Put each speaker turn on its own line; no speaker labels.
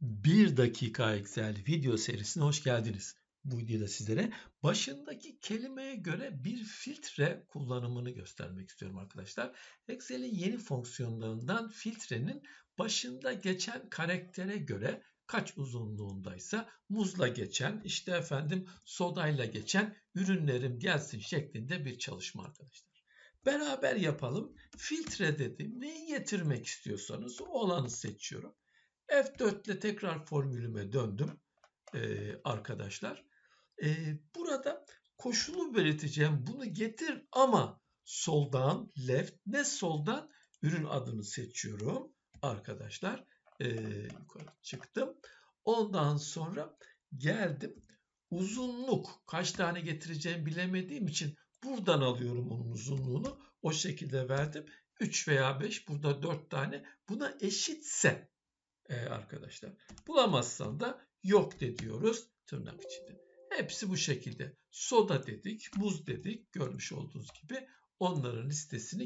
1 dakika Excel video serisine hoş geldiniz. Bu videoda sizlere başındaki kelimeye göre bir filtre kullanımını göstermek istiyorum arkadaşlar. Excel'in yeni fonksiyonlarından filtrenin başında geçen karaktere göre kaç uzunluğundaysa muzla geçen, işte efendim sodayla geçen ürünlerim gelsin şeklinde bir çalışma arkadaşlar. Beraber yapalım. Filtre dedim. Neyi getirmek istiyorsanız olanı seçiyorum. F4 ile tekrar formülüme döndüm ee, arkadaşlar. Ee, burada koşulu belirteceğim. Bunu getir ama soldan left ne soldan ürün adını seçiyorum arkadaşlar. Ee, yukarı çıktım. Ondan sonra geldim. Uzunluk kaç tane getireceğimi bilemediğim için buradan alıyorum onun uzunluğunu. O şekilde verdim. 3 veya 5 burada 4 tane buna eşitse e, arkadaşlar. Bulamazsan da yok de diyoruz tırnak içinde. Hepsi bu şekilde. Soda dedik, muz dedik görmüş olduğunuz gibi onların listesini